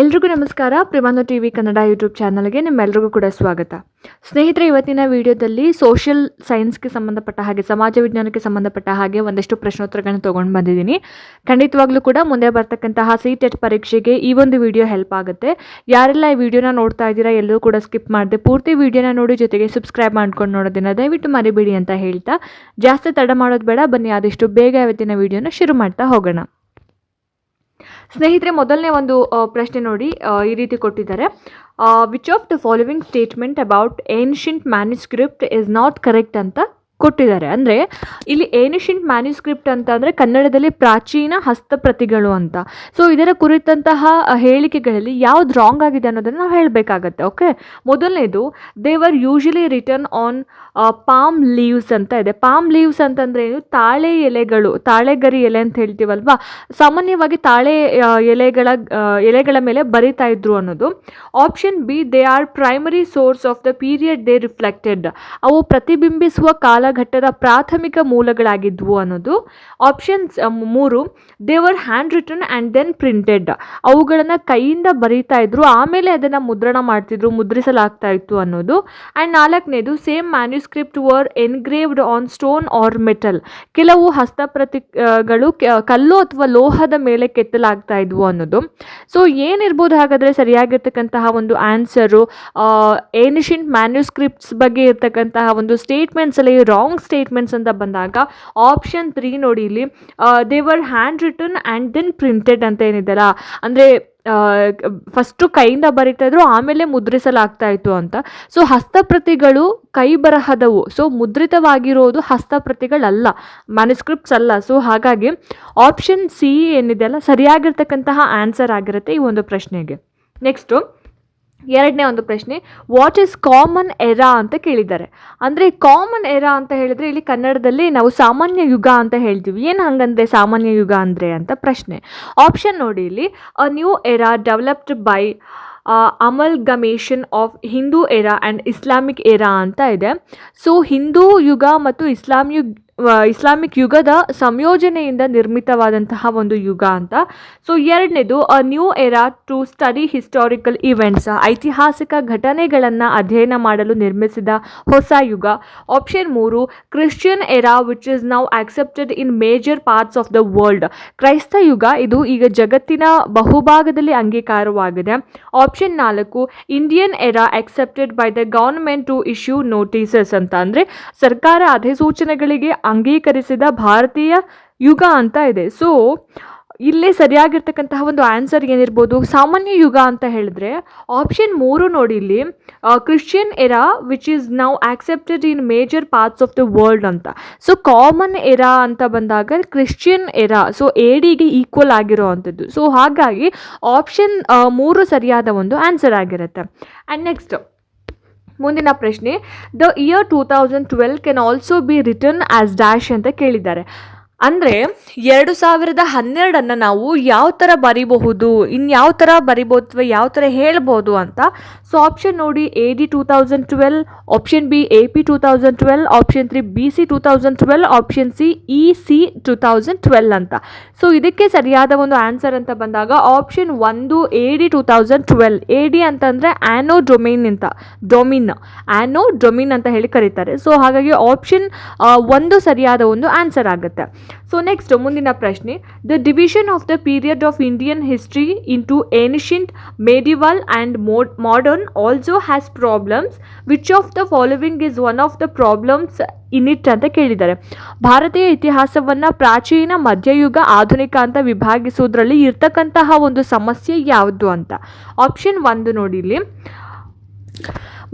ಎಲ್ರಿಗೂ ನಮಸ್ಕಾರ. ಪ್ರಿಮಾಂದ ಟಿ ವಿ ಕನ್ನಡ ಯೂಟ್ಯೂಬ್ ಚಾನಲ್ಗೆ ನಿಮ್ಮೆಲ್ಲರಿಗೂ ಕೂಡ ಸ್ವಾಗತ. ಸ್ನೇಹಿತರೆ, ಇವತ್ತಿನ ವಿಡಿಯೋದಲ್ಲಿ ಸೋಷಿಯಲ್ ಸೈನ್ಸ್ಗೆ ಸಂಬಂಧಪಟ್ಟ ಹಾಗೆ ಸಮಾಜ ವಿಜ್ಞಾನಕ್ಕೆ ಸಂಬಂಧಪಟ್ಟ ಹಾಗೆ ಒಂದಷ್ಟು ಪ್ರಶ್ನೋತ್ತರಗಳನ್ನು ತೊಗೊಂಡು ಬಂದಿದ್ದೀನಿ. ಖಂಡಿತವಾಗ್ಲೂ ಕೂಡ ಮುಂದೆ ಬರ್ತಕ್ಕಂತಹ ಸಿ ಟೆಟ್ ಪರೀಕ್ಷೆಗೆ ಈ ಒಂದು ವಿಡಿಯೋ ಹೆಲ್ಪ್ ಆಗುತ್ತೆ. ಯಾರೆಲ್ಲ ಈ ವಿಡಿಯೋನ ನೋಡ್ತಾ ಇದ್ದೀರಾ ಎಲ್ಲರೂ ಕೂಡ ಸ್ಕಿಪ್ ಮಾಡಿದೆ, ಪೂರ್ತಿ ವಿಡಿಯೋನ ನೋಡಿ ಜೊತೆಗೆ ಸಬ್ಸ್ಕ್ರೈಬ್ ಮಾಡ್ಕೊಂಡು ನೋಡೋದನ್ನ ದಯವಿಟ್ಟು ಮರಿಬೇಡಿ ಅಂತ ಹೇಳ್ತಾ. ಜಾಸ್ತಿ ತಡ ಮಾಡೋದು ಬೇಡ, ಬನ್ನಿ ಆದಷ್ಟು ಬೇಗ ಇವತ್ತಿನ ವಿಡಿಯೋನ ಶುರು ಮಾಡ್ತಾ ಹೋಗೋಣ. ಸ್ನೇಹಿತರೆ, ಮೊದಲನೇ ಒಂದು ಪ್ರಶ್ನೆ ನೋಡಿ ಈ ರೀತಿ ಕೊಟ್ಟಿದ್ದಾರೆ. Which of the following statement about ancient manuscript is not correct ಅಂತ ಕೊಟ್ಟಿದ್ದಾರೆ. ಅಂದರೆ ಇಲ್ಲಿ ಏನಿಷಿಯಂಟ್ ಮ್ಯಾನ್ಯುಸ್ಕ್ರಿಪ್ಟ್ ಅಂತ ಅಂದರೆ ಕನ್ನಡದಲ್ಲಿ ಪ್ರಾಚೀನ ಹಸ್ತಪ್ರತಿಗಳು ಅಂತ. ಸೊ ಇದರ ಕುರಿತಂತಹ ಹೇಳಿಕೆಗಳಲ್ಲಿ ಯಾವ್ದು ರಾಂಗ್ ಆಗಿದೆ ಅನ್ನೋದನ್ನು ನಾವು ಹೇಳಬೇಕಾಗತ್ತೆ ಓಕೆ ಮೊದಲನೇದು they were usually written on palm leaves ಅಂತ ಇದೆ. ಪಾಮ್ ಲೀವ್ಸ್ ಅಂತಂದ್ರೆ ಏನು? ತಾಳೆ ಎಲೆಗಳು, ತಾಳೆಗರಿ ಎಲೆ ಅಂತ ಹೇಳ್ತೀವಲ್ವಾ? ಸಾಮಾನ್ಯವಾಗಿ ತಾಳೆ ಎಲೆಗಳ ಎಲೆಗಳ ಮೇಲೆ ಬರಿತಾ ಇದ್ರು ಅನ್ನೋದು. Option B they are primary source of the period they reflected ಅವು ಪ್ರತಿಬಿಂಬಿಸುವ ಕಾಲಘಟ್ಟದ ಪ್ರಾಥಮಿಕ ಮೂಲಗಳಾಗಿದ್ವು ಅನ್ನೋದು ಆಪ್ಷನ್ಸ್ ಮೂರು they were handwritten and then printed ಅವುಗಳನ್ನು ಕೈಯಿಂದ ಬರೀತಾ ಇದ್ರು, ಆಮೇಲೆ ಅದನ್ನು ಮುದ್ರಣ ಮಾಡ್ತಿದ್ರು, ಮುದ್ರಿಸಲಾಗ್ತಾ ಇತ್ತು ಅನ್ನೋದು. ಆ್ಯಂಡ್ ನಾಲ್ಕನೇದು same manuscript were engraved on stone or metal ಕೆಲವು ಹಸ್ತಪ್ರತಿಗಳು ಕಲ್ಲು ಅಥವಾ ಲೋಹದ ಮೇಲೆ ಕೆತ್ತಲಾಗ್ತಾ ಇದ್ವು ಅನ್ನೋದು. ಸೊ ಏನಿರ್ಬೋದು ಹಾಗಾದರೆ ಸರಿಯಾಗಿರ್ತಕ್ಕಂತಹ ಒಂದು ಆನ್ಸರು ಏನಿಷಿಯಂಟ್ ಮ್ಯಾನ್ಯುಸ್ಕ್ರಿಪ್ಟ್ಸ್ ಬಗ್ಗೆ ಇರ್ತಕ್ಕಂತಹ ಒಂದು ಸ್ಟೇಟ್ಮೆಂಟ್ಸ್ ಅಲ್ಲಿ ರಾಂಗ್ ಸ್ಟೇಟ್ಮೆಂಟ್ಸ್ ಅಂತ ಬಂದಾಗ ಆಪ್ಷನ್ ತ್ರೀ ನೋಡಿ ಇಲ್ಲಿ they were handwritten and then printed ಅಂತ ಏನಿದೆಯಲ್ಲ ಅಂದರೆ ಫಸ್ಟು ಕೈಯಿಂದ ಬರಿತಾ ಇದ್ರು, ಆಮೇಲೆ ಮುದ್ರಿಸಲಾಗ್ತಾ ಇತ್ತು ಅಂತ. ಸೊ ಹಸ್ತಪ್ರತಿಗಳು ಕೈ ಬರಹದವು. ಸೊ ಮುದ್ರಿತವಾಗಿರೋದು ಹಸ್ತಪ್ರತಿಗಳಲ್ಲ ಮ್ಯಾನುಸ್ಕ್ರಿಪ್ಟ್ಸ್ ಅಲ್ಲ. ಸೊ ಹಾಗಾಗಿ ಆಪ್ಷನ್ ಸಿ ಏನಿದೆಯಲ್ಲ ಸರಿಯಾಗಿರ್ತಕ್ಕಂತಹ ಆನ್ಸರ್ ಆಗಿರುತ್ತೆ ಈ ಒಂದು ಪ್ರಶ್ನೆಗೆ. ನೆಕ್ಸ್ಟು ಎರಡನೇ ಒಂದು ಪ್ರಶ್ನೆ ವಾಟ್ ಈಸ್ ಕಾಮನ್ ಎರಾ ಅಂತ ಕೇಳಿದ್ದಾರೆ. ಅಂದರೆ ಕಾಮನ್ ಎರಾ ಅಂತ ಹೇಳಿದರೆ ಇಲ್ಲಿ ಕನ್ನಡದಲ್ಲಿ ನಾವು ಸಾಮಾನ್ಯ ಯುಗ ಅಂತ ಹೇಳ್ತೀವಿ. ಏನು ಹಂಗಂದ್ರೆ ಸಾಮಾನ್ಯ ಯುಗ ಅಂದರೆ ಅಂತ ಪ್ರಶ್ನೆ. ಆಪ್ಷನ್ ನೋಡಿ ಇಲ್ಲಿ a new era developed by amalgamation of Hindu era and Islamic era ಅಂತ ಇದೆ. ಸೊ ಹಿಂದೂ ಯುಗ ಮತ್ತು ಇಸ್ಲಾಮ್ ಯುಗ್ ಇಸ್ಲಾಮಿಕ್ ಯುಗದ ಸಂಯೋಜನೆಯಿಂದ ನಿರ್ಮಿತವಾದಂತಹ ಒಂದು ಯುಗ ಅಂತ. ಸೊ ಎರಡನೇದು a new era to study historical events ಐತಿಹಾಸಿಕ ಘಟನೆಗಳನ್ನು ಅಧ್ಯಯನ ಮಾಡಲು ನಿರ್ಮಿಸಿದ ಹೊಸ ಯುಗ. ಆಪ್ಷನ್ ಮೂರು Christian era which is now accepted in major parts of the world ಕ್ರೈಸ್ತ ಯುಗ ಇದು ಈಗ ಜಗತ್ತಿನ ಬಹುಭಾಗದಲ್ಲಿ ಅಂಗೀಕಾರವಾಗಿದೆ. ಆಪ್ಷನ್ ನಾಲ್ಕು Indian era accepted by the government to issue notices ಅಂತ. ಅಂದರೆ ಸರ್ಕಾರ ಅಧಿಸೂಚನೆಗಳಿಗೆ ಅಂಗೀಕರಿಸಿದ ಭಾರತೀಯ ಯುಗ ಅಂತ ಇದೆ. ಸೊ ಇಲ್ಲೇ ಸರಿಯಾಗಿರ್ತಕ್ಕಂತಹ ಒಂದು ಆನ್ಸರ್ ಏನಿರ್ಬೋದು? ಸಾಮಾನ್ಯ ಯುಗ ಅಂತ ಹೇಳಿದ್ರೆ ಆಪ್ಷನ್ ಮೂರು ನೋಡಿ ಇಲ್ಲಿ. Christian era which is now accepted in major parts of the world ಅಂತ. ಸೊ ಕಾಮನ್ ಎರಾ ಅಂತ ಬಂದಾಗ ಕ್ರಿಶ್ಚಿಯನ್ ಎರಾ ಸೊ ಎಡಿಗೆ ಈಕ್ವಲ್ ಆಗಿರೋ ಅಂಥದ್ದು ಸೊ ಹಾಗಾಗಿ ಆಪ್ಷನ್ ಮೂರು ಸರಿಯಾದ ಒಂದು ಆನ್ಸರ್ ಆಗಿರುತ್ತೆ. ಆ್ಯಂಡ್ ನೆಕ್ಸ್ಟ್ ಮುಂದಿನ ಪ್ರಶ್ನೆ the year two thousand twelve can also be written as dash ಅಂತ ಕೇಳಿದ್ದಾರೆ. ಅಂದರೆ, ಎರಡು ಸಾವಿರದ ಹನ್ನೆರಡನ್ನು ನಾವು ಯಾವ ಥರ ಬರಿಬಹುದು, ಇನ್ಯಾವ ಯಾವ ಥರ ಬರಿಬೋದು ಅಥವಾ ಯಾವ ಥರ ಹೇಳ್ಬೋದು ಅಂತ, ಸೊ ಆಪ್ಷನ್ ನೋಡಿ A D two thousand twelve option B A P two thousand twelve option three B C two thousand twelve option C E C two thousand twelve ಅಂತ. ಸೊ ಇದಕ್ಕೆ ಸರಿಯಾದ ಒಂದು ಆನ್ಸರ್ ಅಂತ ಬಂದಾಗ ಆಪ್ಷನ್ ಒಂದು A D two thousand twelve A D ಅಂತಂದರೆ anno domain ಅಂತ. ಡೊಮಿನ್ ಆ್ಯನೋ ಡೊಮಿನ್ ಅಂತ ಹೇಳಿ ಕರೀತಾರೆ. ಸೊ ಹಾಗಾಗಿ ಆಪ್ಷನ್ ಒಂದು ಸರಿಯಾದ ಒಂದು ಆನ್ಸರ್ ಆಗುತ್ತೆ. ಸೊ ನೆಕ್ಸ್ಟ್ ಮುಂದಿನ ಪ್ರಶ್ನೆ. The division of the period of Indian history into ancient medieval and modern also has problems which of the following is one of the problems in it ಅಂತ ಕೇಳಿದ್ದಾರೆ. ಭಾರತೀಯ ಇತಿಹಾಸವನ್ನು ಪ್ರಾಚೀನ ಮಧ್ಯಯುಗ ಆಧುನಿಕ ಅಂತ ವಿಭಾಗಿಸೋದ್ರಲ್ಲಿ ಇರ್ತಕ್ಕಂತಹ ಒಂದು ಸಮಸ್ಯೆ ಯಾವುದು ಅಂತ? ಆಪ್ಷನ್ ಒಂದು ನೋಡಿ ಇಲ್ಲಿ.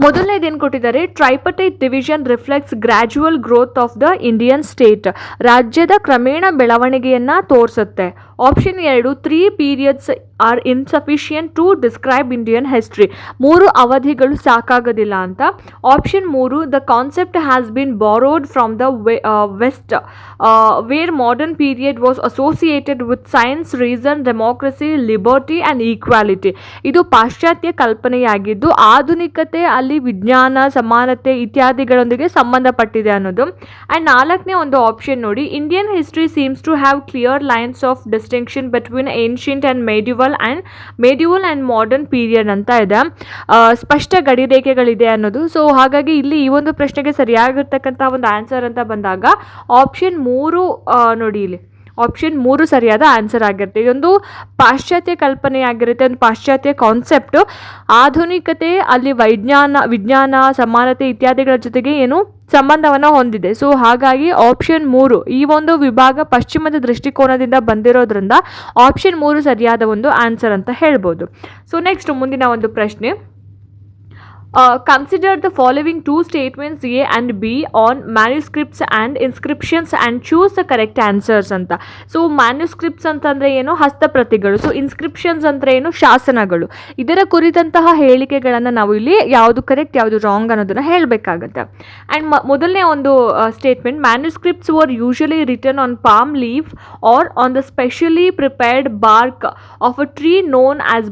ಮೊದಲನೇದೇನು ಕೊಟ್ಟಿದ್ದಾರೆ, tripartite division reflects gradual growth of the Indian state. ರಾಜ್ಯದ ಕ್ರಮೇಣ ಬೆಳವಣಿಗೆಯನ್ನು ತೋರಿಸುತ್ತೆ. ಆಪ್ಷನ್ ಎರಡು three periods are insufficient to describe Indian history ಮೂರು ಅವಧಿಗಳು ಸಾಕಾಗೋದಿಲ್ಲ ಅಂತ. ಆಪ್ಷನ್ ಮೂರು the concept has been borrowed from the west where modern period was associated with science reason democracy liberty and equality ಇದು ಪಾಶ್ಚಾತ್ಯ ಕಲ್ಪನೆಯಾಗಿದ್ದು, ಆಧುನಿಕತೆ, ಅಲ್ಲಿ ವಿಜ್ಞಾನ, ಸಮಾನತೆ ಇತ್ಯಾದಿಗಳೊಂದಿಗೆ ಸಂಬಂಧಪಟ್ಟಿದೆ ಅನ್ನೋದು. ಆ್ಯಂಡ್ ನಾಲ್ಕನೇ ಒಂದು ಆಪ್ಷನ್ ನೋಡಿ Indian history seems to have clear lines of distinction between ancient and medieval medieval and medieval and modern period ಅಂತ ಇದೆ. ಸ್ಪಷ್ಟ ಗಡಿ ರೇಖೆಗಳಿದೆ ಅನ್ನೋದು. ಸೊ ಹಾಗಾಗಿ ಇಲ್ಲಿ ಈ ಒಂದು ಪ್ರಶ್ನೆಗೆ ಸರಿಯಾಗಿರ್ತಕ್ಕಂಥ ಒಂದು ಆನ್ಸರ್ ಅಂತ ಬಂದಾಗ ಆಪ್ಷನ್ ಮೂರು ನೋಡಿ ಇಲ್ಲಿ. ಆಪ್ಷನ್ ಮೂರು ಸರಿಯಾದ ಆನ್ಸರ್ ಆಗಿರುತ್ತೆ. ಇದೊಂದು ಪಾಶ್ಚಾತ್ಯ ಕಲ್ಪನೆಯಾಗಿರುತ್ತೆ ಒಂದು ಪಾಶ್ಚಾತ್ಯ ಕಾನ್ಸೆಪ್ಟು ಆಧುನಿಕತೆ, ಅಲ್ಲಿ ವೈಜ್ಞಾನ, ವಿಜ್ಞಾನ, ಸಮಾನತೆ ಇತ್ಯಾದಿಗಳ ಜೊತೆಗೆ ಏನು ಸಂಬಂಧವನ್ನು ಹೊಂದಿದೆ. ಸೊ ಹಾಗಾಗಿ ಆಪ್ಷನ್ ಮೂರು, ಈ ಒಂದು ವಿಭಾಗ ಪಶ್ಚಿಮದ ದೃಷ್ಟಿಕೋನದಿಂದ ಬಂದಿರೋದ್ರಿಂದ ಆಪ್ಷನ್ ಮೂರು ಸರಿಯಾದ ಒಂದು ಆನ್ಸರ್ ಅಂತ ಹೇಳ್ಬೋದು. ಸೊ ನೆಕ್ಸ್ಟ್ ಮುಂದಿನ ಒಂದು ಪ್ರಶ್ನೆ. Consider the following two statements A and B on manuscripts and inscriptions and choose the correct answers ಅಂತ ಸೊ ಮ್ಯಾನ್ಯುಸ್ಕ್ರಿಪ್ಟ್ಸ್ ಅಂತಂದರೆ ಏನು? ಹಸ್ತಪ್ರತಿಗಳು. ಸೊ ಇನ್ಸ್ಕ್ರಿಪ್ಷನ್ಸ್ ಅಂದರೆ ಏನು? ಶಾಸನಗಳು. ಇದರ ಕುರಿತಂತಹ ಹೇಳಿಕೆಗಳನ್ನು ನಾವು ಇಲ್ಲಿ ಯಾವುದು ಕರೆಕ್ಟ್ ಯಾವುದು ರಾಂಗ್ ಅನ್ನೋದನ್ನು ಹೇಳಬೇಕಾಗುತ್ತೆ. ಆ್ಯಂಡ್ ಮೊದಲನೇ ಒಂದು statement manuscripts were usually written on palm leaf or on the specially prepared bark of a tree known as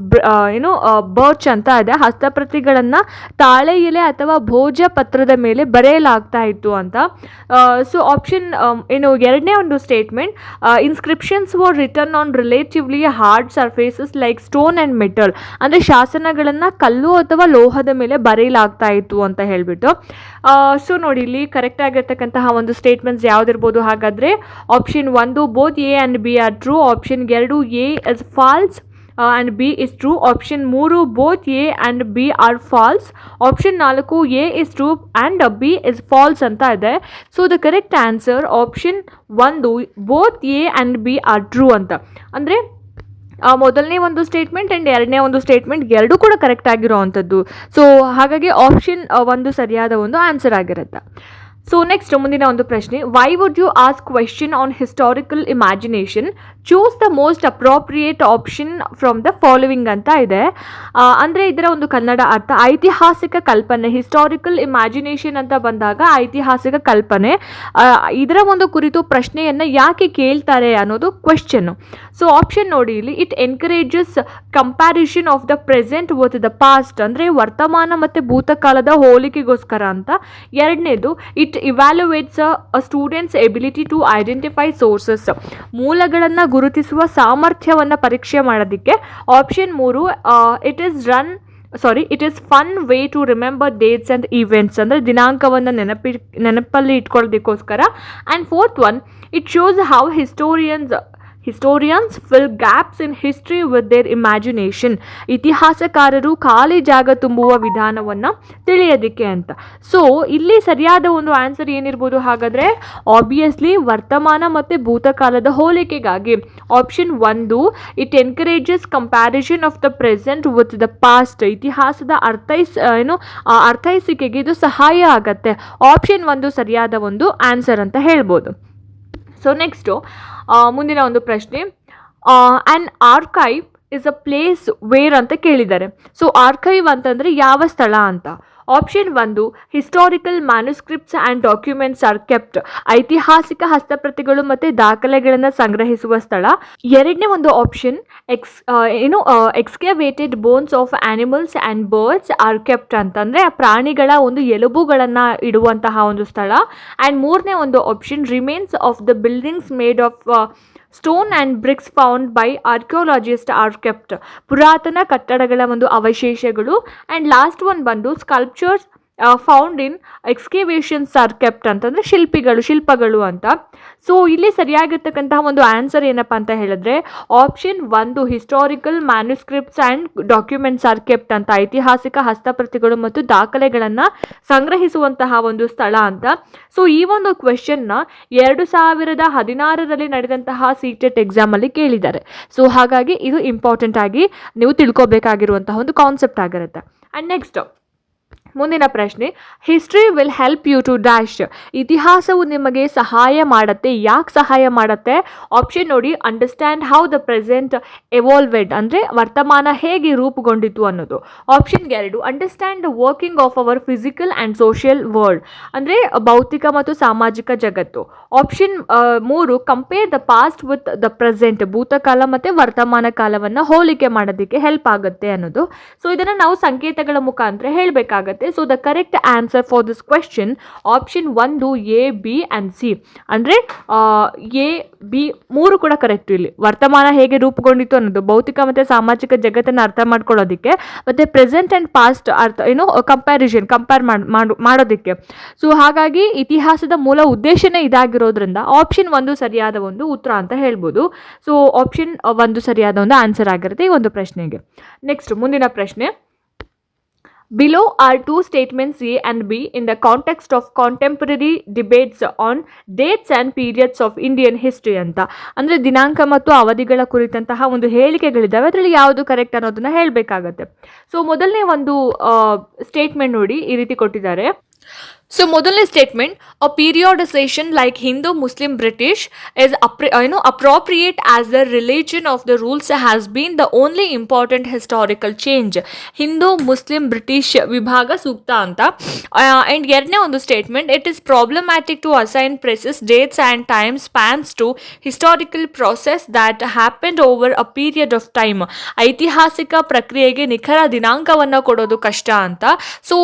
ಏನು ಬರ್ಚ್ ಅಂತ ಇದೆ ಹಸ್ತಪ್ರತಿಗಳನ್ನು ತಾಳೆ ಎಲೆ ಅಥವಾ ಭೋಜ ಪತ್ರದ ಮೇಲೆ ಬರೆಯಲಾಗ್ತಾ ಇತ್ತು ಅಂತ. ಸೊ ಆಪ್ಷನ್ ಏನು ಎರಡನೇ ಒಂದು statement inscriptions were written on relatively hard surfaces like stone and metal ಅಂದರೆ ಶಾಸನಗಳನ್ನು ಕಲ್ಲು ಅಥವಾ ಲೋಹದ ಮೇಲೆ ಬರೆಯಲಾಗ್ತಾ ಇತ್ತು ಅಂತ ಹೇಳಿಬಿಟ್ಟು. ಸೊ ನೋಡಿ, ಇಲ್ಲಿ ಕರೆಕ್ಟ್ ಆಗಿರ್ತಕ್ಕಂತಹ ಒಂದು ಸ್ಟೇಟ್ಮೆಂಟ್ಸ್ ಯಾವ್ದಿರ್ಬೋದು ಹಾಗಾದರೆ ಆಪ್ಷನ್ ಒಂದು both A and B are true option ಎರಡು A is false and B is true option ಮೂರು both A and B are false option ನಾಲ್ಕು A is true and B is false ಅಂತ ಇದೆ. So the correct answer option ಒಂದು both A and B are true ಅಂತ. ಅಂದರೆ ಮೊದಲನೇ ಒಂದು statement and ಎರಡನೇ ಒಂದು ಸ್ಟೇಟ್ಮೆಂಟ್ ಎರಡೂ ಕೂಡ ಕರೆಕ್ಟ್ ಆಗಿರೋ ಅಂಥದ್ದು. ಸೊ ಹಾಗಾಗಿ ಆಪ್ಷನ್ ಒಂದು ಸರಿಯಾದ ಒಂದು ಆನ್ಸರ್ ಆಗಿರುತ್ತೆ. ಸೊ ನೆಕ್ಸ್ಟ್ ಮುಂದಿನ ಒಂದು ಪ್ರಶ್ನೆ why would you ask question on historical imagination choose the most appropriate option from the following ಅಂತ ಇದೆ ಅಂದರೆ ಇದರ ಒಂದು ಕನ್ನಡ ಅರ್ಥ ಐತಿಹಾಸಿಕ ಕಲ್ಪನೆ ಹಿಸ್ಟಾರಿಕಲ್ ಇಮ್ಯಾಜಿನೇಷನ್ ಅಂತ ಬಂದಾಗ ಐತಿಹಾಸಿಕ ಕಲ್ಪನೆ ಇದರ ಒಂದು ಕುರಿತು ಪ್ರಶ್ನೆಯನ್ನು ಯಾಕೆ ಕೇಳ್ತಾರೆ ಅನ್ನೋದು ಕ್ವೆಶ್ಚನ್ನು ಸೊ ಆಪ್ಷನ್ ನೋಡಿ ಇಲ್ಲಿ it encourages comparison of the present with the past ಅಂದರೆ ವರ್ತಮಾನ ಮತ್ತು ಭೂತಕಾಲದ ಹೋಲಿಕೆಗೋಸ್ಕರ ಅಂತ ಎರಡನೇದು it evaluates a student's ability to identify sources ಮೂಲಗಳನ್ನು ಗುರುತಿಸುವ ಸಾಮರ್ಥ್ಯವನ್ನು ಪರೀಕ್ಷೆ ಮಾಡೋದಕ್ಕೆ ಆಪ್ಷನ್ ಮೂರು it is run sorry it is fun way to remember dates and events ಅಂದರೆ ದಿನಾಂಕವನ್ನು ನೆನಪಿ, ನೆನಪಲ್ಲಿ ಇಟ್ಕೊಳ್ಳೋದಕ್ಕೋಸ್ಕರ and fourth one it shows how historians historians fill gaps in history with their imagination ಇತಿಹಾಸಕಾರರು ಖಾಲಿ ಜಾಗ ತುಂಬುವ ವಿಧಾನವನ್ನು ತಿಳಿಯೋದಕ್ಕೆ ಅಂತ. ಸೊ ಇಲ್ಲಿ ಸರಿಯಾದ ಒಂದು ಆನ್ಸರ್ ಏನಿರ್ಬೋದು ಹಾಗಾದರೆ ಆಬ್ವಿಯಸ್ಲಿ ವರ್ತಮಾನ ಮತ್ತು ಭೂತಕಾಲದ ಹೋಲಿಕೆಗಾಗಿ. ಆಪ್ಷನ್ ಒಂದು it encourages comparison of the present with the past ಇತಿಹಾಸದ ಅರ್ಥೈಸ್ ಏನು ಅರ್ಥೈಸಿಕೆಗೆ ಇದು ಸಹಾಯ ಆಗತ್ತೆ. ಆಪ್ಷನ್ ಒಂದು ಸರಿಯಾದ ಒಂದು ಆನ್ಸರ್ ಅಂತ ಹೇಳ್ಬೋದು. ಸೊ ನೆಕ್ಸ್ಟು ಮುಂದಿನ ಒಂದು ಪ್ರಶ್ನೆ. And archive is a place where ಅಂತ ಕೇಳಿದ್ದಾರೆ. ಸೊ ಆರ್ಕೈವ್ ಅಂತಂದರೆ ಯಾವ ಸ್ಥಳ ಅಂತ. ಆಪ್ಷನ್ ಒಂದು historical manuscripts and documents are kept ಐತಿಹಾಸಿಕ ಹಸ್ತಪ್ರತಿಗಳು ಮತ್ತು ದಾಖಲೆಗಳನ್ನು ಸಂಗ್ರಹಿಸುವ ಸ್ಥಳ. ಎರಡನೇ ಒಂದು ಆಪ್ಷನ್ ಎಕ್ಸ್ ಏನು excavated bones of animals and birds are kept ಅಂತಂದರೆ ಪ್ರಾಣಿಗಳ ಒಂದು ಎಲುಬುಗಳನ್ನು ಇಡುವಂತಹ ಒಂದು ಸ್ಥಳ. ಆ್ಯಂಡ್ ಮೂರನೇ ಒಂದು option remains of the buildings made of stone and bricks found by archaeologist are kept ಪುರಾತನ ಕಟ್ಟಡಗಳ ಒಂದು ಅವಶೇಷಗಳು. ಆ್ಯಂಡ್ ಲಾಸ್ಟ್ ಒನ್ ಬಂದು sculptures found in excavations are kept ಅಂತಂದರೆ ಶಿಲ್ಪಿಗಳು, ಶಿಲ್ಪಗಳು ಅಂತ. ಸೊ ಇಲ್ಲಿ ಸರಿಯಾಗಿರ್ತಕ್ಕಂತಹ ಒಂದು ಆನ್ಸರ್ ಏನಪ್ಪ ಅಂತ ಹೇಳಿದ್ರೆ ಆಪ್ಷನ್ ಒಂದು historical manuscripts and documents are kept ಅಂತ. ಐತಿಹಾಸಿಕ ಹಸ್ತಪ್ರತಿಗಳು ಮತ್ತು ದಾಖಲೆಗಳನ್ನು ಸಂಗ್ರಹಿಸುವಂತಹ ಒಂದು ಸ್ಥಳ ಅಂತ. ಸೊ ಈ ಒಂದು ಕ್ವೆಶನ್ನ ಎರಡು ಸಾವಿರದ ಹದಿನಾರರಲ್ಲಿ ನಡೆದಂತಹ ಸೀಟೆಟ್ ಎಕ್ಸಾಮಲ್ಲಿ ಕೇಳಿದ್ದಾರೆ. ಸೊ ಹಾಗಾಗಿ ಇದು ಇಂಪಾರ್ಟೆಂಟ್ ಆಗಿ ನೀವು ತಿಳ್ಕೊಬೇಕಾಗಿರುವಂತಹ ಒಂದು ಕಾನ್ಸೆಪ್ಟ್ ಆಗಿರುತ್ತೆ. ಆ್ಯಂಡ್ ನೆಕ್ಸ್ಟ್ ಮುಂದಿನ ಪ್ರಶ್ನೆ history will help you to dash ಇತಿಹಾಸವು ನಿಮಗೆ ಸಹಾಯ ಮಾಡುತ್ತೆ. ಯಾಕೆ ಸಹಾಯ ಮಾಡುತ್ತೆ? ಆಪ್ಷನ್ ನೋಡಿ understand how the present evolved ಅಂದರೆ ವರ್ತಮಾನ ಹೇಗೆ ರೂಪುಗೊಂಡಿತು ಅನ್ನೋದು. ಆಪ್ಷನ್ ಎರಡು understand the working of our physical and social world ಅಂದರೆ ಭೌತಿಕ ಮತ್ತು ಸಾಮಾಜಿಕ ಜಗತ್ತು. ಆಪ್ಷನ್ ಮೂರು compare the past with the present ಭೂತಕಾಲ ಮತ್ತು ವರ್ತಮಾನ ಕಾಲವನ್ನು ಹೋಲಿಕೆ ಮಾಡೋದಕ್ಕೆ ಹೆಲ್ಪ್ ಆಗುತ್ತೆ ಅನ್ನೋದು. ಸೊ ಇದನ್ನು ನಾವು ಸಂಕೇತಗಳ ಮುಖಾಂತರ ಹೇಳಬೇಕಾಗತ್ತೆ. ಮಾಡಬೇಕಾಗತ್ತೆ so the correct answer for this question option ಒಂದು ಎ ಬಿ ಆ್ಯಂಡ್ ಸಿ ಅಂದರೆ ಎ ಬಿ ಮೂರು ಕೂಡ ಕರೆಕ್ಟ್ ಇಲ್ಲಿ. ವರ್ತಮಾನ ಹೇಗೆ ರೂಪುಗೊಂಡಿತ್ತು ಅನ್ನೋದು, ಭೌತಿಕ ಮತ್ತು ಸಾಮಾಜಿಕ ಜಗತ್ತನ್ನು ಅರ್ಥ ಮಾಡ್ಕೊಳ್ಳೋದಕ್ಕೆ, ಮತ್ತು ಪ್ರೆಸೆಂಟ್ ಆ್ಯಂಡ್ ಪಾಸ್ಟ್ ಅರ್ಥ ಏನು ಕಂಪ್ಯಾರಿಷನ್ ಕಂಪೇರ್ ಮಾಡಿ ಮಾಡೋದಕ್ಕೆ. ಸೊ ಹಾಗಾಗಿ ಇತಿಹಾಸದ ಮೂಲ ಉದ್ದೇಶನೇ ಇದಾಗಿರೋದ್ರಿಂದ ಆಪ್ಷನ್ ಒಂದು ಸರಿಯಾದ ಒಂದು ಉತ್ತರ ಅಂತ ಹೇಳ್ಬೋದು. ಸೊ ಆಪ್ಷನ್ ಒಂದು ಸರಿಯಾದ ಒಂದು ಆನ್ಸರ್ ಆಗಿರುತ್ತೆ ಈ ಒಂದು ಪ್ರಶ್ನೆಗೆ. ನೆಕ್ಸ್ಟ್ ಮುಂದಿನ ಪ್ರಶ್ನೆ. Below are two statements A and B in the context of contemporary debates on dates and periods of Indian history ಅಂತ ಅಂದರೆ ದಿನಾಂಕ ಮತ್ತು ಅವಧಿಗಳ ಕುರಿತಂತಹ ಒಂದು ಹೇಳಿಕೆಗಳಿದ್ದಾವೆ ಅದರಲ್ಲಿ ಯಾವುದು ಕರೆಕ್ಟ್ ಅನ್ನೋದನ್ನ ಹೇಳಬೇಕಾಗತ್ತೆ ಸೊ ಮೊದಲನೇ ಒಂದು ಸ್ಟೇಟ್ಮೆಂಟ್ ನೋಡಿ ಈ ರೀತಿ ಕೊಟ್ಟಿದ್ದಾರೆ ಸೊ ಮೊದಲನೇ statement a periodisation like Hindu Muslim British is ಏನು appropriate as the religion of the rules has been the only important historical change Hindu Muslim British ವಿಭಾಗ ಸೂಕ್ತ ಅಂತ ಆ್ಯಂಡ್ ಎರಡನೇ ಒಂದು statement it is problematic to assign precise dates and time spans to historical process that happened over a period of time ಐತಿಹಾಸಿಕ ಪ್ರಕ್ರಿಯೆಗೆ ನಿಖರ ದಿನಾಂಕವನ್ನು ಕೊಡೋದು ಕಷ್ಟ ಅಂತ. ಸೊ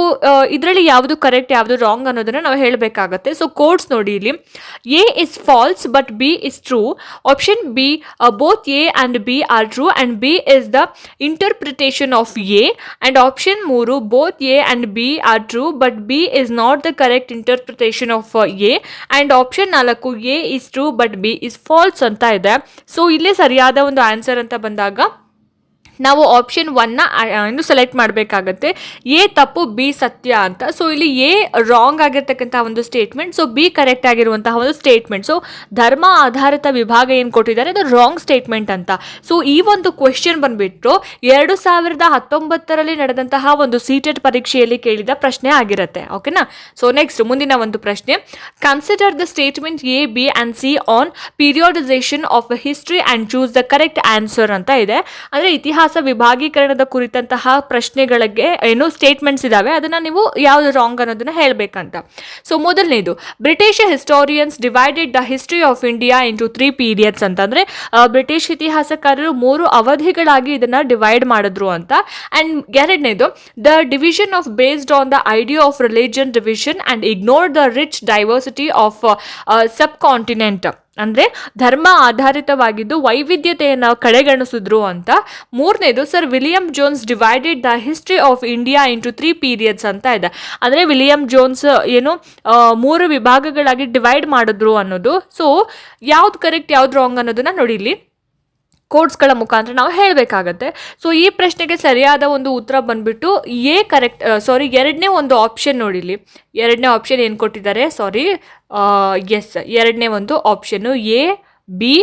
ಇದರಲ್ಲಿ ಯಾವುದು ಕರೆಕ್ಟ್ ಯಾವುದು ರಾಂಗ್ ಅನ್ನೋದನ್ನ ನಾವು ಹೇಳಬೇಕಾಗತ್ತೆ. ಸೊ ಕೋಡ್ಸ್ ನೋಡಿ ಇಲ್ಲಿ. A is false but B is true option B both A and B are true and B is the interpretation of A and option ಮೂರು both A and B are true but B is not the correct interpretation of A and option ನಾಲ್ಕು A is true but B is false ಅಂತ ಇದೆ. So ಇಲ್ಲೇ ಸರಿಯಾದ ಒಂದು answer ಅಂತ ಬಂದಾಗ ನಾವು ಆಪ್ಷನ್ ಒನ್ನ ಇನ್ನು ಸೆಲೆಕ್ಟ್ ಮಾಡಬೇಕಾಗತ್ತೆ. ಎ ತಪ್ಪು, ಬಿ ಸತ್ಯ ಅಂತ. ಸೊ ಇಲ್ಲಿ ಎ ರಾಂಗ್ ಆಗಿರ್ತಕ್ಕಂಥ ಒಂದು ಸ್ಟೇಟ್ಮೆಂಟ್ ಸೊ ಬಿ ಕರೆಕ್ಟ್ ಆಗಿರುವಂತಹ ಒಂದು ಸ್ಟೇಟ್ಮೆಂಟ್ ಸೊ ಧರ್ಮ ಆಧಾರಿತ ವಿಭಾಗ ಏನು ಕೊಟ್ಟಿದ್ದಾರೆ? ಅದು ರಾಂಗ್ ಸ್ಟೇಟ್ಮೆಂಟ್ ಅಂತ. ಸೊ ಈ ಒಂದು ಕ್ವೆಶ್ಚನ್ ಬಂದ್ಬಿಟ್ಟು ಎರಡು ಸಾವಿರದ ಹತ್ತೊಂಬತ್ತರಲ್ಲಿ ನಡೆದಂತಹ ಒಂದು ಸೀಟೆಡ್ ಪರೀಕ್ಷೆಯಲ್ಲಿ ಕೇಳಿದ ಪ್ರಶ್ನೆ ಆಗಿರುತ್ತೆ. ಓಕೆನಾ ಸೊ ನೆಕ್ಸ್ಟ್ ಮುಂದಿನ ಒಂದು ಪ್ರಶ್ನೆ. Consider the statement A B and C on periodisation of history and choose the correct answer ಅಂತ ಇದೆ. ಅಂದರೆ ಇತಿಹಾಸ ವಿಭಾಗೀಕರಣದ ಕುರಿತಂತಹ ಪ್ರಶ್ನೆಗಳಿಗೆ ಏನು ಸ್ಟೇಟ್ಮೆಂಟ್ಸ್ ಇದಾವೆ. ಅದನ್ನ ನೀವು ಯಾವ್ದು ರಾಂಗ್ ಅನ್ನೋದನ್ನ ಹೇಳಬೇಕಂತ. ಸೊ ಮೊದಲನೇದು British historians divided the history of India into three periods ಅಂತಂದ್ರೆ ಬ್ರಿಟಿಷ್ ಇತಿಹಾಸಕಾರರು ಮೂರು ಅವಧಿಗಳಾಗಿ ಇದನ್ನ ಡಿವೈಡ್ ಮಾಡಿದ್ರು ಅಂತ. ಅಂಡ್ ಎರಡನೇದು the division of based on the idea of religion division and ignore the rich diversity of subcontinent ಅಂದರೆ ಧರ್ಮ ಆಧಾರಿತವಾಗಿದ್ದು ವೈವಿಧ್ಯತೆಯನ್ನು ಕಡೆಗಣಿಸಿದ್ರು ಅಂತ. ಮೂರನೇದು, sir William Jones divided the history of India into three periods ಅಂತ ಇದೆ. ಅಂದರೆ ವಿಲಿಯಂ ಜೋನ್ಸ್, ಏನು ಮೂರು ವಿಭಾಗಗಳಾಗಿ ಡಿವೈಡ್ ಮಾಡಿದ್ರು ಅನ್ನೋದು. ಸೊ, ಯಾವ್ದು ಕರೆಕ್ಟ್ ಯಾವ್ದು ರಾಂಗ್ ಅನ್ನೋದನ್ನ ನೋಡಿ ಇಲ್ಲಿ. ಕೋಡ್ಸ್ಗಳ ಮುಖಾಂತರ ನಾವು ಹೇಳಬೇಕಾಗತ್ತೆ. ಸೊ ಈ ಪ್ರಶ್ನೆಗೆ ಸರಿಯಾದ ಒಂದು ಉತ್ತರ ಬಂದ್ಬಿಟ್ಟು ಎ ಕರೆಕ್ಟ್ ಸಾರಿ ಎರಡನೇ ಒಂದು ಆಪ್ಷನ್ ನೋಡಿಲಿ ಎರಡನೇ ಆಪ್ಷನ್ ಏನು ಕೊಟ್ಟಿದ್ದಾರೆ? ಸಾರಿ ಎಸ್ ಎರಡನೇ ಒಂದು option A B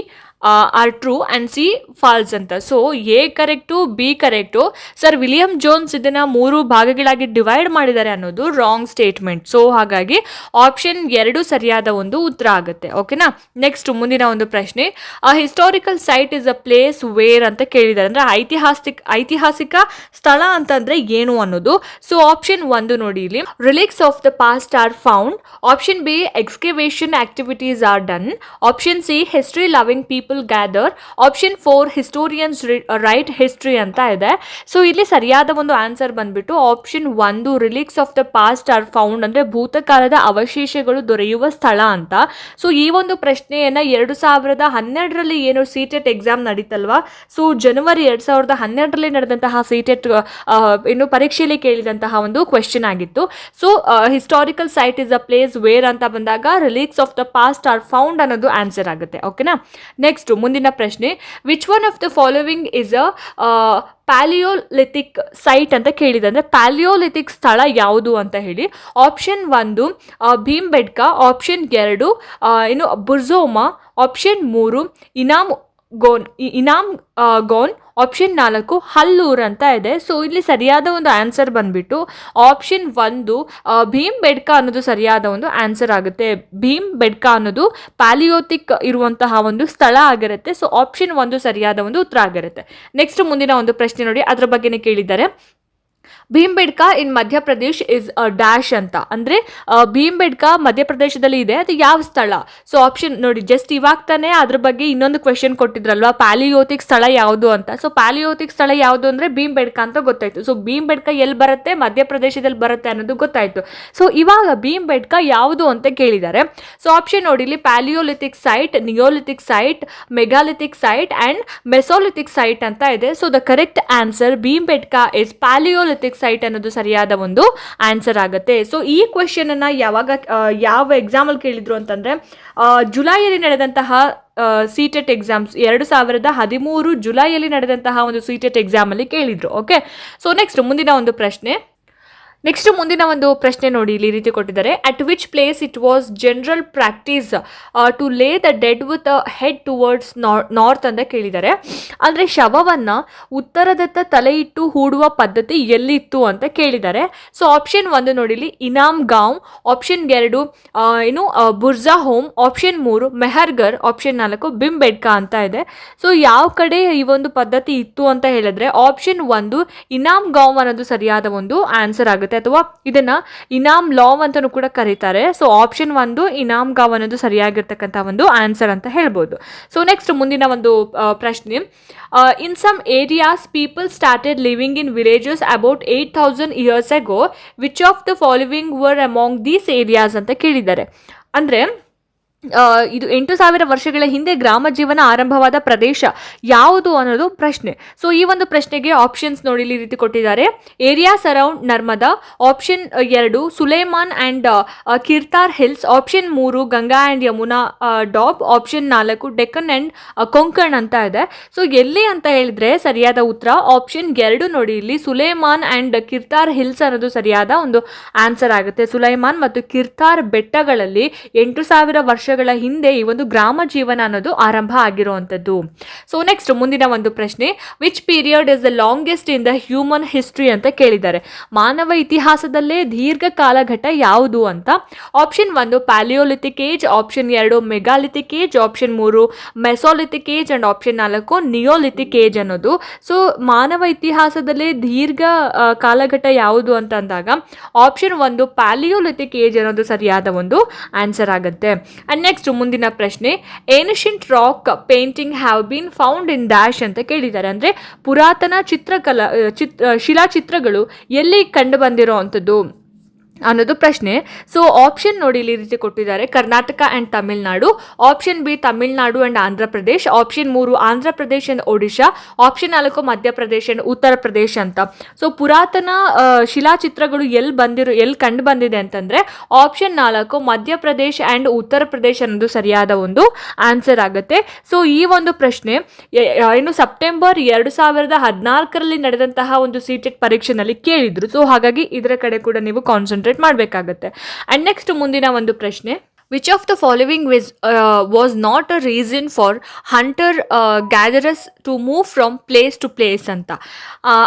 are true and C false ಅಂತ. So A correct B correct sir William Jones ಇದನ್ನು ಮೂರು ಭಾಗಗಳಾಗಿ ಡಿವೈಡ್ ಮಾಡಿದ್ದಾರೆ ಅನ್ನೋದು ರಾಂಗ್ ಸ್ಟೇಟ್ಮೆಂಟ್ ಸೊ ಹಾಗಾಗಿ ಆಪ್ಷನ್ ಎರಡು ಸರಿಯಾದ ಒಂದು ಉತ್ತರ ಆಗುತ್ತೆ. ಓಕೆನಾ ನೆಕ್ಸ್ಟ್ ಮುಂದಿನ ಒಂದು ಪ್ರಶ್ನೆ. A historical site is a place where ಅಂತ ಕೇಳಿದ್ದಾರೆ. ಅಂದರೆ ಐತಿಹಾಸಿಕ ಐತಿಹಾಸಿಕ ಸ್ಥಳ ಅಂತಂದರೆ ಏನು ಅನ್ನೋದು. ಸೊ ಆಪ್ಷನ್ ಒಂದು ನೋಡಿ ಇಲ್ಲಿ. Relics of the past are found option B excavation activities are done option C history loving people gather option four historians write history ಅಂತ ಇದೆ. ಸೊ ಇಲ್ಲಿ ಸರಿಯಾದ ಒಂದು ಆನ್ಸರ್ ಬಂದ್ಬಿಟ್ಟು ಆಪ್ಷನ್ ಒಂದು relics of the past are found ಅಂದರೆ ಭೂತಕಾಲದ ಅವಶೇಷಗಳು ದೊರೆಯುವ ಸ್ಥಳ ಅಂತ. ಸೊ ಈ ಒಂದು ಪ್ರಶ್ನೆಯನ್ನ ಎರಡು ಸಾವಿರದ ಹನ್ನೆರಡರಲ್ಲಿ ಏನು ಸಿಟೆಟ್ ಎಕ್ಸಾಮ್ ನಡೀತಲ್ವಾ? ಸೊ ಜನವರಿ ಎರಡು ಸಾವಿರದ ಹನ್ನೆರಡರಲ್ಲಿ ನಡೆದಂತಹ ಸಿಟೆಟ್ ಇನ್ನು ಪರೀಕ್ಷೆಯಲ್ಲಿ ಕೇಳಿದಂತಹ ಒಂದು ಕ್ವೆಶನ್ ಆಗಿತ್ತು. So historical site is a place where ಅಂತ ಬಂದಾಗ relics of the past are found ಅನ್ನೋದು ಆನ್ಸರ್ ಆಗುತ್ತೆ. ಓಕೆನಾ ನೆಕ್ಸ್ಟ್ ಮುಂದಿನ ಪ್ರಶ್ನೆ which one of the following is a palaeolithic site ಅಂತ ಕೇಳಿದೆ. ಅಂದರೆ ಪ್ಯಾಲಿಯೋಲಿಥಿಕ್ ಸ್ಥಳ ಯಾವುದು ಅಂತ ಹೇಳಿ. ಆಪ್ಷನ್ ಒಂದು ಭೀಮ್ ಬೆಡ್ಕ ಆಪ್ಷನ್ ಎರಡು ಏನು ಬುರ್ಜೋಮಾ. ಆಪ್ಷನ್ ಮೂರು, ಇನಾಮ್ ಗೋನ್ ಇನಾಮ್ ಗೋನ್. ಆಪ್ಷನ್ ನಾಲ್ಕು ಹಲ್ಲೂರ್ ಅಂತ ಇದೆ. ಸೊ ಇಲ್ಲಿ ಸರಿಯಾದ ಒಂದು ಆನ್ಸರ್ ಬಂದ್ಬಿಟ್ಟು ಆಪ್ಷನ್ ಒಂದು ಭೀಮ್ ಬೆಡ್ಕ ಅನ್ನೋದು ಸರಿಯಾದ ಒಂದು ಆನ್ಸರ್ ಆಗುತ್ತೆ. ಭೀಮ್ ಬೆಡ್ಕ ಅನ್ನೋದು ಪ್ಯಾಲಿಯೋತಿಕ್ ಇರುವಂತಹ ಒಂದು ಸ್ಥಳ ಆಗಿರುತ್ತೆ. ಸೊ ಆಪ್ಷನ್ ಒಂದು ಸರಿಯಾದ ಒಂದು ಉತ್ತರ ಆಗಿರುತ್ತೆ. ನೆಕ್ಸ್ಟ್ ಮುಂದಿನ ಒಂದು ಪ್ರಶ್ನೆ ನೋಡಿ, ಅದರ ಬಗ್ಗೆನೇ ಕೇಳಿದ್ದಾರೆ. Bhimbetka in Madhya Pradesh is a dash ಅಂತ. ಅಂದರೆ ಭೀಮ್ಬೇಡ್ಕ ಮಧ್ಯಪ್ರದೇಶದಲ್ಲಿ ಇದೆ, ಅದು ಯಾವ ಸ್ಥಳ? ಸೊ ಆಪ್ಷನ್ ನೋಡಿ ಜಸ್ಟ್ ಇವಾಗ ತಾನೇ ಅದ್ರ ಬಗ್ಗೆ ಇನ್ನೊಂದು ಕ್ವೆಶನ್ ಕೊಟ್ಟಿದ್ರಲ್ವಾ? ಪ್ಯಾಲಿಯೋತಿಕ್ ಸ್ಥಳ ಯಾವುದು ಅಂತ. ಸೊ ಪ್ಯಾಲಿಯೋತಿಕ್ ಸ್ಥಳ ಯಾವುದು ಅಂದರೆ ಭೀಮ್ಬೇಡ್ಕ ಅಂತ ಗೊತ್ತಾಯ್ತು. ಸೊ ಭೀಮ್ಬೇಡ್ಕ ಎಲ್ಲಿ ಬರುತ್ತೆ? ಮಧ್ಯಪ್ರದೇಶದಲ್ಲಿ ಬರುತ್ತೆ ಅನ್ನೋದು ಗೊತ್ತಾಯ್ತು. ಸೊ ಇವಾಗ ಭೀಮ್ಬೇಡ್ಕ ಯಾವುದು ಅಂತ ಕೇಳಿದ್ದಾರೆ ಸೊ ಆಪ್ಷನ್ ನೋಡಿ, ಇಲ್ಲಿ palaeolithic site neolithic site megalithic site and mesolithic site ಅಂತ ಇದೆ. So the correct answer Bhimbetka is palaeolithic site ಅನ್ನೋದು ಸರಿಯಾದ ಒಂದು ಆನ್ಸರ್ ಆಗುತ್ತೆ. ಸೊ ಈ ಕ್ವೆಶನ್ ಅನ್ನ ಯಾವಾಗ ಯಾವ ಎಕ್ಸಾಮಲ್ಲಿ ಕೇಳಿದ್ರು ಅಂತಂದ್ರೆ ಜುಲೈಯಲ್ಲಿ ನಡೆದಂತಹ ಸಿಟೆಟ್ ಎಕ್ಸಾಮ್ಸ್ ಎರಡು ಸಾವಿರದ ಹದಿಮೂರು ಜುಲೈಯಲ್ಲಿ ನಡೆದಂತಹ ಒಂದು ಸಿಟೆಟ್ ಎಕ್ಸಾಮಲ್ಲಿ ಕೇಳಿದ್ರು ಓಕೆ ಸೊ ನೆಕ್ಸ್ಟ್ ಮುಂದಿನ ಒಂದು ಪ್ರಶ್ನೆ. ನೆಕ್ಸ್ಟ್ ಮುಂದಿನ ಒಂದು ಪ್ರಶ್ನೆ ನೋಡಿ ಇಲ್ಲಿ ರೀತಿ ಕೊಟ್ಟಿದ್ದಾರೆ. At which place it was general practice to lay the dead with head towards north ಅಂತ ಕೇಳಿದ್ದಾರೆ. ಅಂದರೆ ಶವವನ್ನು ಉತ್ತರದತ್ತ ತಲೆ ಇಟ್ಟು ಹೂಡುವ ಪದ್ಧತಿ ಎಲ್ಲಿತ್ತು ಅಂತ ಕೇಳಿದ್ದಾರೆ. ಸೊ ಆಪ್ಷನ್ ಒಂದು ನೋಡಿ ಇಲ್ಲಿ, ಇನಾಮ್ ಗಾಂವ್ ಆಪ್ಷನ್ ಎರಡು ಏನು ಬುರ್ಜಾ ಹೋಮ್ ಆಪ್ಷನ್ ಮೂರು ಮೆಹರ್ಗರ್ ಆಪ್ಷನ್ ನಾಲ್ಕು, ಬಿಂಬೆಡ್ಕಾ ಅಂತ ಇದೆ. ಸೊ ಯಾವ ಕಡೆ ಈ ಒಂದು ಪದ್ಧತಿ ಇತ್ತು ಅಂತ ಹೇಳಿದ್ರೆ ಆಪ್ಷನ್ ಒಂದು, ಇನಾಮ್ ಗಾಂವ್ ಅನ್ನೋದು ಸರಿಯಾದ ಒಂದು ಆನ್ಸರ್ ಆಗುತ್ತೆ. ಅಥವಾ ಇದನ್ನ ಇನಾಮ್ ಲಾವ್ ಅಂತಲೂ ಕೂಡ ಕರೀತಾರೆ. ಸೊ ಆಪ್ಷನ್ ಒಂದು, ಇನಾಮ್ ಗಾವ್ ಅನ್ನೋದು ಸರಿಯಾಗಿರ್ತಕ್ಕಂಥ ಒಂದು ಆನ್ಸರ್ ಅಂತ ಹೇಳ್ಬೋದು. ಸೊ ನೆಕ್ಸ್ಟ್ ಮುಂದಿನ ಒಂದು ಪ್ರಶ್ನೆ. In some areas people started living in villages about eight thousand years ago which of the following were among these areas ಅಂತ ಕೇಳಿದ್ದಾರೆ. ಅಂದರೆ ಇದು ಎಂಟು ಸಾವಿರ ವರ್ಷಗಳ ಹಿಂದೆ ಗ್ರಾಮ ಜೀವನ ಆರಂಭವಾದ ಪ್ರದೇಶ. ಯಾವುದು ಅನ್ನೋದು ಪ್ರಶ್ನೆ. ಸೊ ಈ ಒಂದು ಪ್ರಶ್ನೆಗೆ ಆಪ್ಷನ್ಸ್ ನೋಡಿ ಇಲ್ಲಿ ರೀತಿ ಕೊಟ್ಟಿದ್ದಾರೆ. ಏರಿಯಾ ಸರೌಂಡ್ ನರ್ಮದಾ ಆಪ್ಷನ್ ಎರಡು Sulaiman and Kirthar hills option ಮೂರು Ganga and Yamuna doab option ನಾಲ್ಕು ಡೆಕ್ಕನ್ ಆ್ಯಂಡ್ ಕೊಂಕಣ್ ಅಂತ ಇದೆ. ಸೊ ಎಲ್ಲಿ ಅಂತ ಹೇಳಿದ್ರೆ ಸರಿಯಾದ ಉತ್ತರ ಆಪ್ಷನ್ ಎರಡು ನೋಡಿ ಇಲ್ಲಿ, ಸುಲೇಮಾನ್ ಆ್ಯಂಡ್ ಕಿರ್ತಾರ್ ಹಿಲ್ಸ್ ಅನ್ನೋದು ಸರಿಯಾದ ಒಂದು ಆನ್ಸರ್ ಆಗುತ್ತೆ. ಸುಲೈಮಾನ್ ಮತ್ತು ಕಿರ್ತಾರ್ ಬೆಟ್ಟಗಳಲ್ಲಿ ಎಂಟು ಸಾವಿರ ವರ್ಷಗಳ ಹಿಂದೆ ಈ ಒಂದು ಗ್ರಾಮ ಜೀವನ ಅನ್ನೋದು ಆರಂಭ ಆಗಿರುವಂಥದ್ದು. ಸೊ ನೆಕ್ಸ್ಟ್ ಮುಂದಿನ ಒಂದು ಪ್ರಶ್ನೆ which period is the longest in the human history ಅಂತ ಕೇಳಿದ್ದಾರೆ. ಮಾನವ ಇತಿಹಾಸದಲ್ಲೇ ದೀರ್ಘ ಕಾಲಘಟ್ಟ ಯಾವುದು ಅಂತ? ಆಪ್ಷನ್ ಒಂದು ಪ್ಯಾಲಿಯೋಲಿಥಿಕ್ ಏಜ್ ಆಪ್ಷನ್ ಎರಡು ಮೆಗಾಲಿಥಿಕ್ ಏಜ್ ಆಪ್ಷನ್ ಮೂರು ಮೆಸೋಲಿಥಿಕ್ ಏಜ್ ಅಂಡ್ ಆಪ್ಷನ್ ನಾಲ್ಕು ನಿಯೋಲಿಥಿಕ್ ಏಜ್ ಅನ್ನೋದು. ಸೊ ಮಾನವ ಇತಿಹಾಸದಲ್ಲೇ ದೀರ್ಘ ಕಾಲಘಟ್ಟ ಯಾವುದು ಅಂತ ಅಂದಾಗ ಆಪ್ಷನ್ ಒಂದು ಪ್ಯಾಲಿಯೋಲಿಥಿಕ್ ಏಜ್ ಅನ್ನೋದು ಸರಿಯಾದ ಒಂದು ಆನ್ಸರ್ ಆಗುತ್ತೆ. ನೆಕ್ಸ್ಟ್ ಮುಂದಿನ ಪ್ರಶ್ನೆ ancient rock painting have been found in dash ಅಂತ ಕೇಳಿದ್ದಾರೆ. ಅಂದರೆ ಪುರಾತನ ಚಿತ್ರಕಲಾ ಚಿತ್ರ ಶಿಲಾಚಿತ್ರಗಳು ಎಲ್ಲಿ ಕಂಡು ಬಂದಿರೋ ಅಂಥದ್ದು? ಅನ್ನೋದು ಪ್ರಶ್ನೆ. ಸೊ ಆಪ್ಷನ್ ನೋಡಿ ಇಲ್ಲಿ ರೀತಿ ಕೊಟ್ಟಿದ್ದಾರೆ. Karnataka and Tamil Nadu. Option B Tamil Nadu and Andhra Pradesh. Option ಮೂರು, ಆಂಧ್ರ ಪ್ರದೇಶ್ ಆ್ಯಂಡ್ ಒಡಿಶಾ. ಆಪ್ಷನ್ ನಾಲ್ಕು ಮಧ್ಯಪ್ರದೇಶ್ ಆ್ಯಂಡ್ ಉತ್ತರ ಪ್ರದೇಶ್ ಅಂತ. ಸೊ ಪುರಾತನ ಶಿಲಾಚಿತ್ರಗಳು ಎಲ್ಲಿ ಬಂದಿರೋ ಎಲ್ಲಿ ಕಂಡು ಬಂದಿದೆ ಅಂತಂದರೆ ಆಪ್ಷನ್ ನಾಲ್ಕು ಮಧ್ಯಪ್ರದೇಶ್ ಆ್ಯಂಡ್ ಉತ್ತರ ಪ್ರದೇಶ್ ಅನ್ನೋದು ಸರಿಯಾದ ಒಂದು ಆನ್ಸರ್ ಆಗುತ್ತೆ. ಸೊ ಈ ಒಂದು ಪ್ರಶ್ನೆ ಏನು ಸೆಪ್ಟೆಂಬರ್ ಎರಡು ಸಾವಿರದ ಹದಿನಾಲ್ಕರಲ್ಲಿ ನಡೆದಂತಹ ಒಂದು ಸಿಟೆಟ್ ಪರೀಕ್ಷೆನಲ್ಲಿ ಕೇಳಿದ್ರು. ಸೊ ಹಾಗಾಗಿ ಇದರ ಕಡೆ ಕೂಡ ನೀವು ಕಾನ್ಸಂಟ್ರೇಟ್ ಮಾಡಬೇಕಾಗತ್ತೆ. ಆ್ಯಂಡ್ ನೆಕ್ಸ್ಟ್ ಮುಂದಿನ ಒಂದು ಪ್ರಶ್ನೆ which of the following was was not a for for hunter gatherers to move from place to place ಅಂತ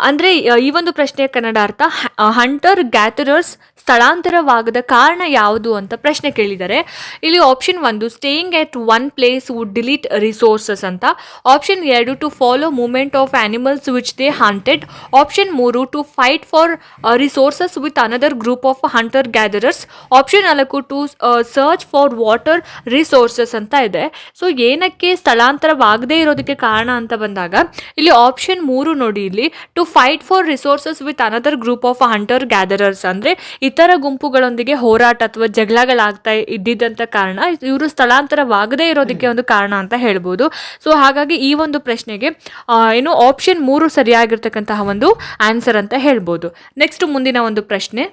ಅಂದರೆ ಈ ಒಂದು ಪ್ರಶ್ನೆಯ ಕನ್ನಡ ಅರ್ಥ ಹಂಟರ್ ಗ್ಯಾದರರ್ಸ್ ಸ್ಥಳಾಂತರವಾಗದ ಕಾರಣ ಯಾವುದು ಅಂತ ಪ್ರಶ್ನೆ ಕೇಳಿದ್ದಾರೆ ಇಲ್ಲಿ ಆಪ್ಷನ್ ಒಂದು staying at one place would deplete resources ಅಂತ. ಆಪ್ಷನ್ ಎರಡು to follow movement of animals which they hunted option ಮೂರು to fight for resources with another group of hunter gatherers option ನಾಲ್ಕು to search for water resources ಅಂತ ಇದೆ. So ಏನಕ್ಕೆ ಸ್ಥಳಾಂತರವಾಗದೇ ಇರೋದಕ್ಕೆ ಕಾರಣ ಅಂತ ಬಂದಾಗ, ಇಲ್ಲಿ ಆಪ್ಷನ್ ಮೂರು ನೋಡಿ ಇಲ್ಲಿ to fight for resources with another group of hunter gatherers ಅಂದರೆ ಇತರ ಗುಂಪುಗಳೊಂದಿಗೆ ಹೋರಾಟ ಅಥವಾ ಜಗಳಗಳಾಗ್ತಾ ಇದ್ದಿದ್ದಂಥ ಕಾರಣ, ಇವರು ಸ್ಥಳಾಂತರವಾಗದೇ ಇರೋದಕ್ಕೆ ಒಂದು ಕಾರಣ ಅಂತ ಹೇಳ್ಬೋದು. ಸೊ ಹಾಗಾಗಿ ಈ ಒಂದು ಪ್ರಶ್ನೆಗೆ ಏನು ಆಪ್ಷನ್ ಮೂರು ಸರಿಯಾಗಿರ್ತಕ್ಕಂತಹ ಒಂದು ಆನ್ಸರ್ ಅಂತ ಹೇಳ್ಬೋದು. ನೆಕ್ಸ್ಟ್ ಮುಂದಿನ ಒಂದು ಪ್ರಶ್ನೆ.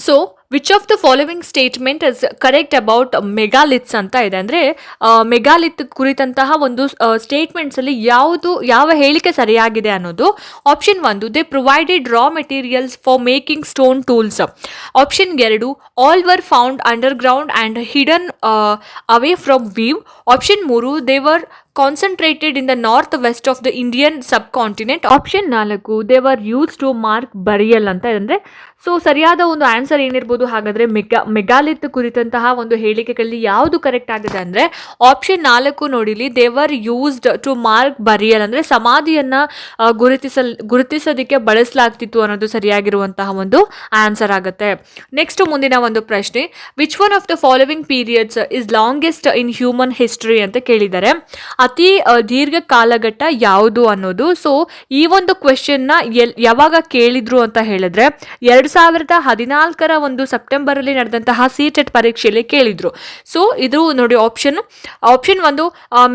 So which of the following statement is correct about megaliths ಅಂತ ಇದೆ? ಅಂದರೆ ಮೆಗಾಲಿತ್ ಕುರಿತಂತಹ ಒಂದು ಸ್ಟೇಟ್ಮೆಂಟ್ಸಲ್ಲಿ ಯಾವುದು, ಯಾವ ಹೇಳಿಕೆ ಸರಿಯಾಗಿದೆ ಅನ್ನೋದು. ಆಪ್ಷನ್ ಒಂದು they provided raw materials for making stone tools option ಎರಡು all were found underground and hidden away from view option ಮೂರು they were concentrated the north west of the Indian subcontinent option ನಾಲ್ಕು they were use to mark burial ಅಂತ. ಅಂದರೆ so ಸರಿಯಾದ ಒಂದು answer ಏನಿರ್ಬೋದು? ಹಾಗಾದರೆ mega, ಮೆಗಾಲಿತ್ ಕುರಿತಂತಹ ಒಂದು ಹೇಳಿಕೆಗಳಲ್ಲಿ ಯಾವುದು ಕರೆಕ್ಟ್ ಆಗಿದೆ ಅಂದರೆ ಆಪ್ಷನ್ ನಾಲ್ಕು ನೋಡಿಲಿ ದೇವರ್ ಯೂಸ್ಡ್ ಟು ಮಾರ್ಕ್ ಬರಿಯಲ್ ಅಂದರೆ ಸಮಾಧಿಯನ್ನು ಗುರುತಿಸಲ್, ಗುರುತಿಸೋದಕ್ಕೆ ಬಳಸಲಾಗ್ತಿತ್ತು ಅನ್ನೋದು ಸರಿಯಾಗಿರುವಂತಹ ಒಂದು ಆನ್ಸರ್ ಆಗುತ್ತೆ. ನೆಕ್ಸ್ಟ್ ಮುಂದಿನ ಒಂದು ಪ್ರಶ್ನೆ which one of the following periods is longest in human history ಅಂತ ಕೇಳಿದ್ದಾರೆ. ಅತಿ ದೀರ್ಘ ಕಾಲಘಟ್ಟ ಯಾವುದು ಅನ್ನೋದು. ಸೊ ಈ ಒಂದು ಕ್ವೆಶನ್ನ ಎಲ್, ಯಾವಾಗ ಕೇಳಿದ್ರು ಅಂತ ಹೇಳಿದ್ರೆ, ಎರಡು ಸಾವಿರದ ಹದಿನಾಲ್ಕರ ಒಂದು ಸೆಪ್ಟೆಂಬರಲ್ಲಿ ನಡೆದಂತಹ ಸಿ ಟೆಟ್ ಪರೀಕ್ಷೆಯಲ್ಲಿ ಕೇಳಿದ್ರು. ಸೊ ಇದು ನೋಡಿ ಆಪ್ಷನ್ ಆಪ್ಷನ್ ಒಂದು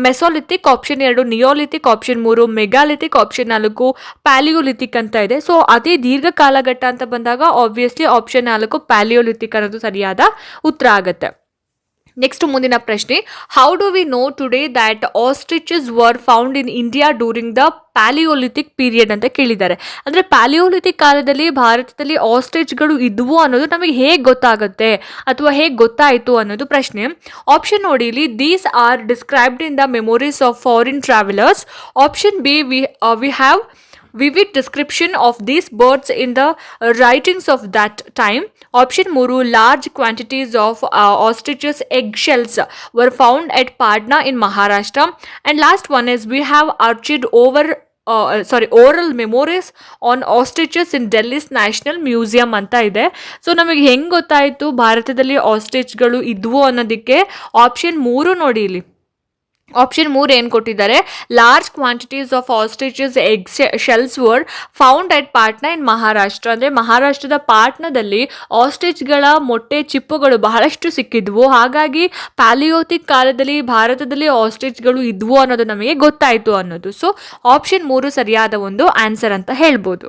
ಮೆಸೋಲಿಥಿಕ್ ಆಪ್ಷನ್ ಎರಡು ನಿಯೋಲಿಥಿಕ್ ಆಪ್ಷನ್ ಮೂರು ಮೆಗಾಲಿಥಿಕ್ ಆಪ್ಷನ್ ನಾಲ್ಕು ಪ್ಯಾಲಿಯೋಲಿಥಿಕ್ ಅಂತ ಇದೆ. ಸೊ ಅತಿ ದೀರ್ಘ ಕಾಲಘಟ್ಟ ಅಂತ ಬಂದಾಗ ಆಬ್ವಿಯಸ್ಲಿ ಆಪ್ಷನ್ ನಾಲ್ಕು ಪ್ಯಾಲಿಯೋಲಿಥಿಕ್ ಅನ್ನೋದು ಸರಿಯಾದ ಉತ್ತರ ಆಗುತ್ತೆ. ನೆಕ್ಸ್ಟ್ ಮುಂದಿನ ಪ್ರಶ್ನೆ how do we know today that ostriches were found in India during the palaeolithic period ಅಂತ ಕೇಳಿದ್ದಾರೆ. ಅಂದರೆ ಪ್ಯಾಲಿಯೋಲಿಥಿಕ್ ಕಾಲದಲ್ಲಿ, ಭಾರತದಲ್ಲಿ ಆಸ್ಟ್ರಿಚ್ಗಳು ಇದ್ವು ಅನ್ನೋದು ನಮಗೆ ಹೇಗೆ ಗೊತ್ತಾಗುತ್ತೆ ಅಥವಾ ಹೇಗೆ ಗೊತ್ತಾಯಿತು ಅನ್ನೋದು ಪ್ರಶ್ನೆ. ಆಪ್ಷನ್ ನೋಡಿ ಇಲ್ಲಿ these are described in the memories of foreign travellers option B we we have vivid description of these birds in the writings of that that option ಮೂರು large quantities of ostriches egg shells were found at Patna in Maharashtra and last one is we have archived over sorry oral memories on ostriches in Delhi's national museum ಅಂತ ಇದೆ. So ನಮಗೆ ಹೆಂಗೆ ಗೊತ್ತಾಯಿತು ಭಾರತದಲ್ಲಿ ಆಸ್ಟ್ರಿಚ್ಗಳು ಇದ್ವು ಅನ್ನೋದಕ್ಕೆ? Option ಮೂರು ನೋಡಿ ಇಲ್ಲಿ. ಆಪ್ಷನ್ ಮೂರು ಏನು ಕೊಟ್ಟಿದ್ದಾರೆ? Large quantities of ostriches egg shells were found at Patna in Maharashtra ಅಂದರೆ ಮಹಾರಾಷ್ಟ್ರದ ಪಾಟ್ನದಲ್ಲಿ ಆಸ್ಟ್ರಿಚ್ಗಳ ಮೊಟ್ಟೆ ಚಿಪ್ಪುಗಳು ಬಹಳಷ್ಟು ಸಿಕ್ಕಿದ್ವು. ಹಾಗಾಗಿ ಪ್ಯಾಲಿಯೋತಿಕ್ ಕಾಲದಲ್ಲಿ ಭಾರತದಲ್ಲಿ ಆಸ್ಟ್ರಿಚ್ಗಳು ಇದ್ವು ಅನ್ನೋದು ನಮಗೆ ಗೊತ್ತಾಯಿತು ಅನ್ನೋದು. ಸೊ ಆಪ್ಷನ್ ಮೂರು ಸರಿಯಾದ ಒಂದು ಆನ್ಸರ್ ಅಂತ ಹೇಳ್ಬೋದು.